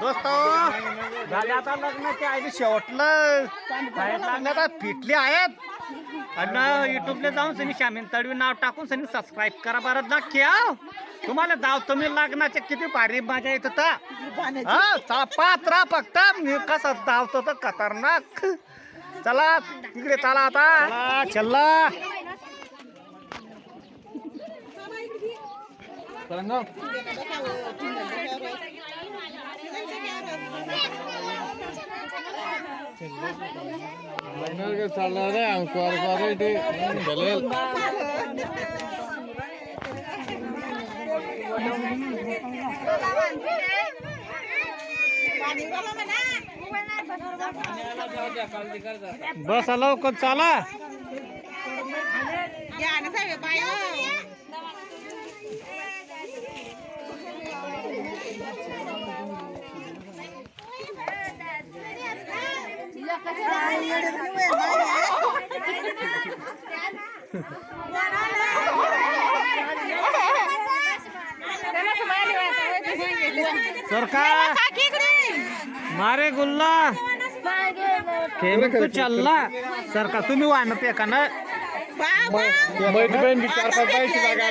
दोस्त झाले आता लग्न ते आहे शेवटलं. फिटले आहेत. आणि युट्यूबला जाऊन सनी शामीन तडवी नाव टाकून सनी सबस्क्राईब करा बरं नक्की तुम्हाला दाव तुम्ही लग्नाचे किती भारी मजा येत होता. हा चला फक्त. मी कसं धावतो तर खतरनाक. चला तिकडे चला आता. चला. चालणार रे अंकुर करे ते चालेल बस लवकर चला सरकार मारे गुल्ला तू चालला सरकार तुम्ही वाहन पेका ना बैठ बहीण बी चार पाच बाईची जागा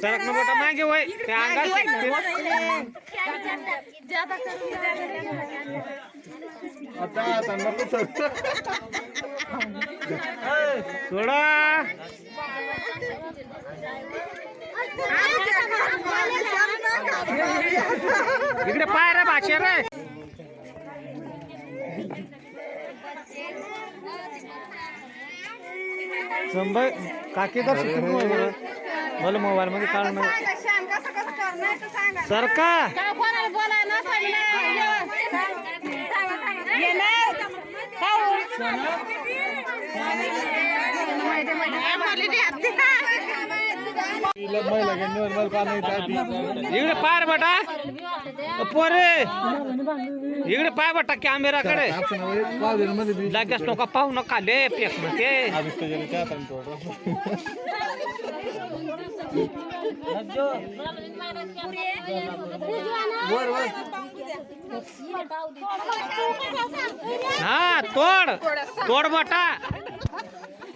सरक न बेटा मागे वय. ते अंगात आता आता नको सर सोडा. इकडे पाय रे भाषे रे. संभाय काकी तर शिकून मला मोबाईल मध्ये काढून सर का महिला इकडे पाय बटा. पोरे. इकडे पाय बटा कॅमेराकडे. लगेच नका पाहू नका. ले पेक ते हा तोड. तोड बटा.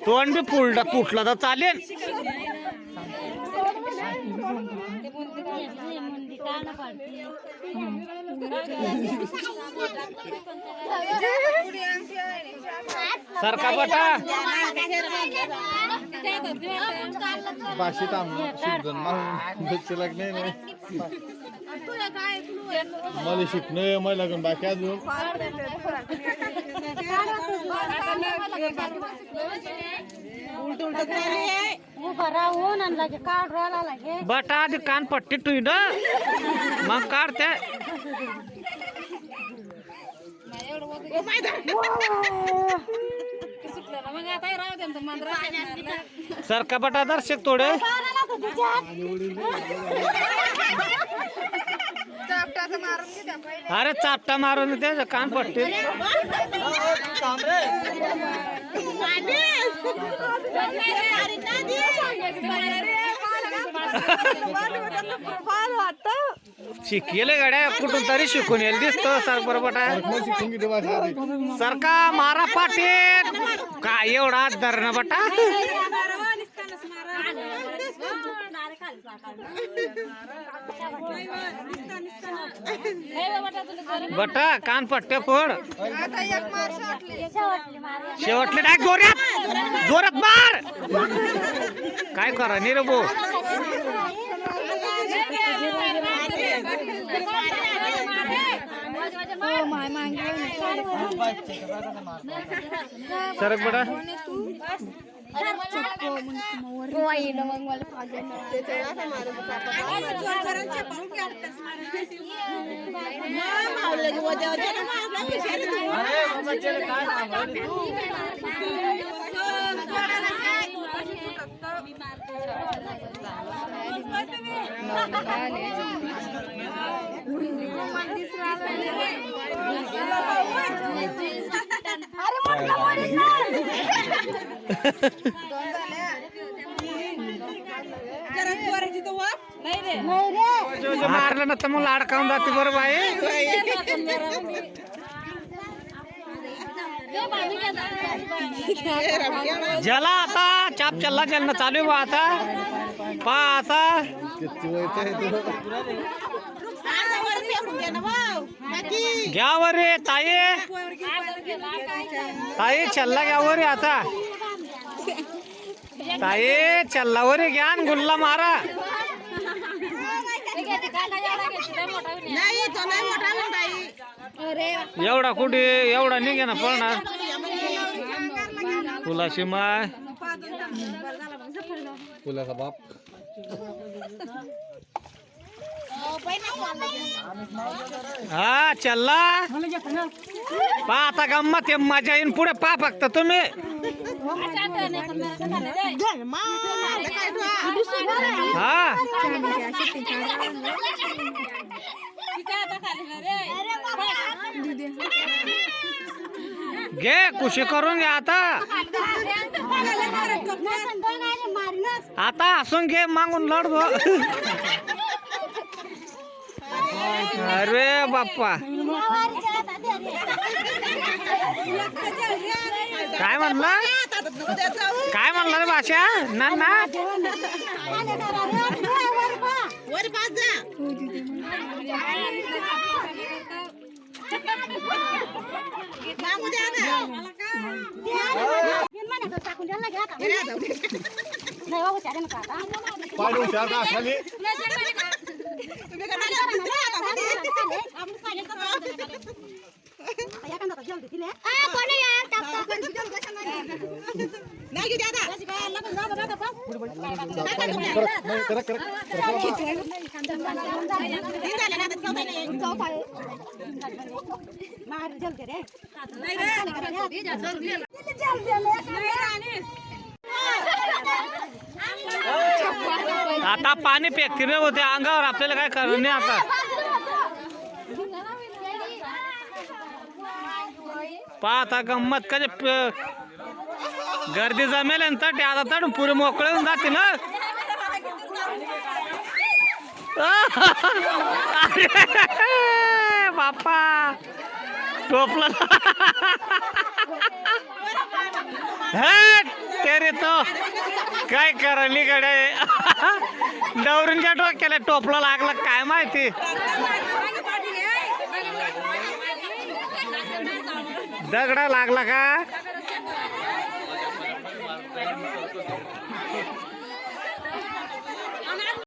तोंड बी फुलडा फुटला तर चालेल. सरका बटा भाषेत आम्ही शिकजण मला शिकणं मला लागून बाकी अजून. काढ बटा आधी कान पट्टी टुई ना मग काढते. सर बटा दर्शक थोडे अरे चापटा मारून त्याचं कान पट्टी शिकेले गड्या कुठून तरी शिकून येईल. दिसतो सर बरोबर आधी सरका मारा पाटील. काय एवढा धरण बटा? बटा कान पट्टे फोड. शेवटले डाय जोरात. जोरात मार. काय करा रे सरक बेटा जो जो मारलं ना तर मग लाडकावून जाते बरोबर आहे? ज्याला आता चाप चल्ला चलणं चालू आहे बा आता. पा आता. घ्या वर रे ताई. ताई चल्ला घ्या वर रे आता. ताई चल्ला वर रे घ्या गुल्ला मारा. एवढा कुठे एवढा निघे ना पळणार. फुलाशी माय. फुलाचा बाप. हा चल्ला. पा आता गंमत आहे मजा येईन. पुढे पा फक्त तुम्ही. हा. घे खुशी करून घ्या आता. आता हसून घे मागून लढ. अरे बाप्पा. काय म्हणला काय म्हणला रे भाषा ना? ना खाली. मार जल्दी रे जल्दी आता पाणी फेकते रे होते अंगावर आपल्याला काय करणार नाही आता. पा आता गंमत कधी गर्दी जमेल ना आता तट पुरे मोकळे होऊन जाते ना बाप्पा. टोपला. हे तेरे तो. काय करा निकडे डवरींच्या डोक्याला टोपला लागला काय माहिती? दगडा लागला का?